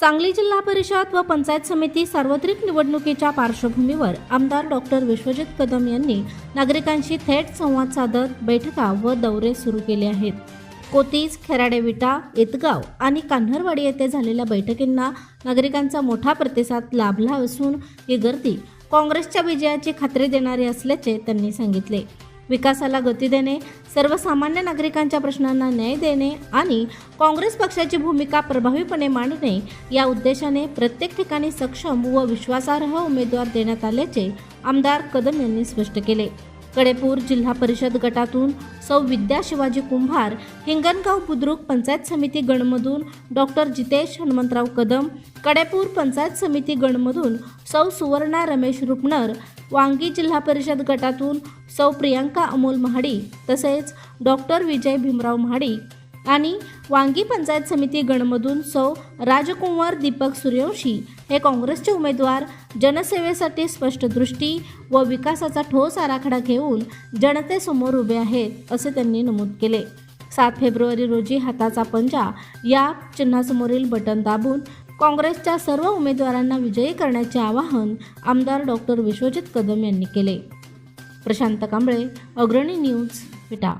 सांगली जिल्हा परिषद व पंचायत समिती सार्वत्रिक निवडणुकीच्या पार्श्वभूमीवर आमदार डॉक्टर विश्वजित कदम यांनी नागरिकांशी थेट संवाद साधत बैठका व दौरे सुरू केले आहेत. कोतीज खेराडे विटा आणि कान्हरवाडी येथे झालेल्या बैठकींना नागरिकांचा मोठा प्रतिसाद लाभला असून ही गर्दी काँग्रेसच्या विजयाची खात्री देणारी असल्याचे त्यांनी सांगितले. विकासाला गती देणे सर्वसामान्य नागरिकांच्या प्रश्नांना न्याय देणे आणि काँग्रेस पक्षाची भूमिका प्रभावीपणे मांडणे या उद्देशाने प्रत्येक ठिकाणी सक्षम व विश्वासार्ह उमेदवार देण्यात आल्याचे आमदार कदम यांनी स्पष्ट केले. कडेपूर जिल्हा परिषद गटातून सौ विद्या शिवाजी कुंभार हिंगणगाव बुद्रुक पंचायत समिती गणमधून डॉक्टर जितेश हनुमंतराव कदम कडेपूर पंचायत समिती गणमधून सौ सुवर्णा रमेश रुपनर वांगी जिल्हा परिषद गटातून सौ प्रियांका अमोल महाडी तसेच डॉक्टर विजय भीमराव महाडी आणि वांगी पंचायत समिती गणमधून सौ राजकुंवर दीपक सूर्यवंशी हे काँग्रेसचे उमेदवार जनसेवेसाठी स्पष्ट दृष्टी व विकासाचा ठोस आराखडा घेऊन जनतेसमोर उभे आहेत असे त्यांनी नमूद केले. सात फेब्रुवारी रोजी हाताचा पंजा या चिन्हासमोरील बटन दाबून काँग्रेसच्या सर्व उमेदवारांना विजयी करण्याचे आवाहन आमदार डॉक्टर विश्वजित कदम यांनी केले. प्रशांत कांबळे अग्रणी न्यूज विटा.